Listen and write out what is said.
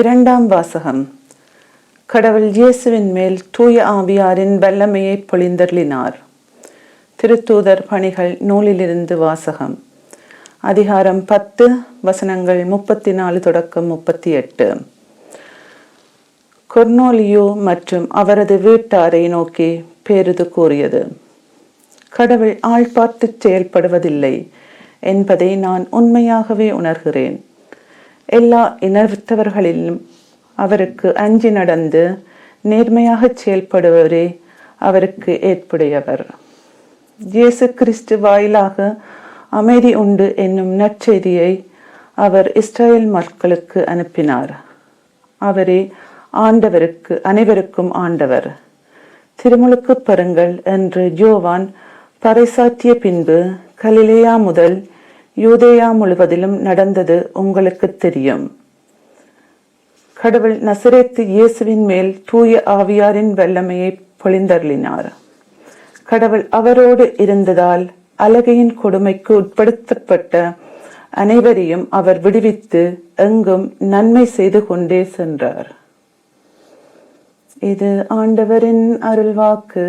இரண்டாம் வாசகம். கடவுள் இயேசுவின் மேல் தூய ஆவியாரின் வல்லமையை பொழிந்தருளினார். திருத்தூதர் பணிகள் நூலிலிருந்து வாசகம். அதிகாரம் பத்து வசனங்கள் முப்பத்தி நாலு தொடக்கம் முப்பத்தி எட்டு கொர்னோலியோ மற்றும் அவரது வீட்டாரை நோக்கி பேருது கூறியது கடவுள் ஆள் பார்த்து செயல்படுவதில்லை என்பதை நான் உண்மையாகவே உணர்கிறேன். எல்லா இனத்தவர்களிலும் அவருக்கு அஞ்சி நடந்து நேர்மையாக செயல்படுவரே அவருக்கு ஏற்புடையவர். இயேசு கிறிஸ்து வாயிலாக அமைதி உண்டு என்னும் நற்செய்தியை அவர் இஸ்ரேல் மக்களுக்கு அனுப்பினார். அவரே ஆண்டவருக்கு அனைவருக்கும் ஆண்டவர். திருமுழுக்கு பெறுங்கள் என்று ஜோவான் பறைசாற்றிய பின்பு கலிலேயா முதல் யூதேயா முழுவதிலும் நடந்தது உங்களுக்கு தெரியும். கடவுள் நசரேத்து இயேசுவின் மேல் தூய ஆவியாரின் வல்லமையை பொழிந்தருளினார். கடவுள் அவரோடு இருந்ததால் அலகையின் கொடுமைக்கு உட்படுத்தப்பட்ட அனைவரையும் அவர் விடுவித்து எங்கும் நன்மை செய்து கொண்டே சென்றார். இது ஆண்டவரின் அருள்வாக்கு.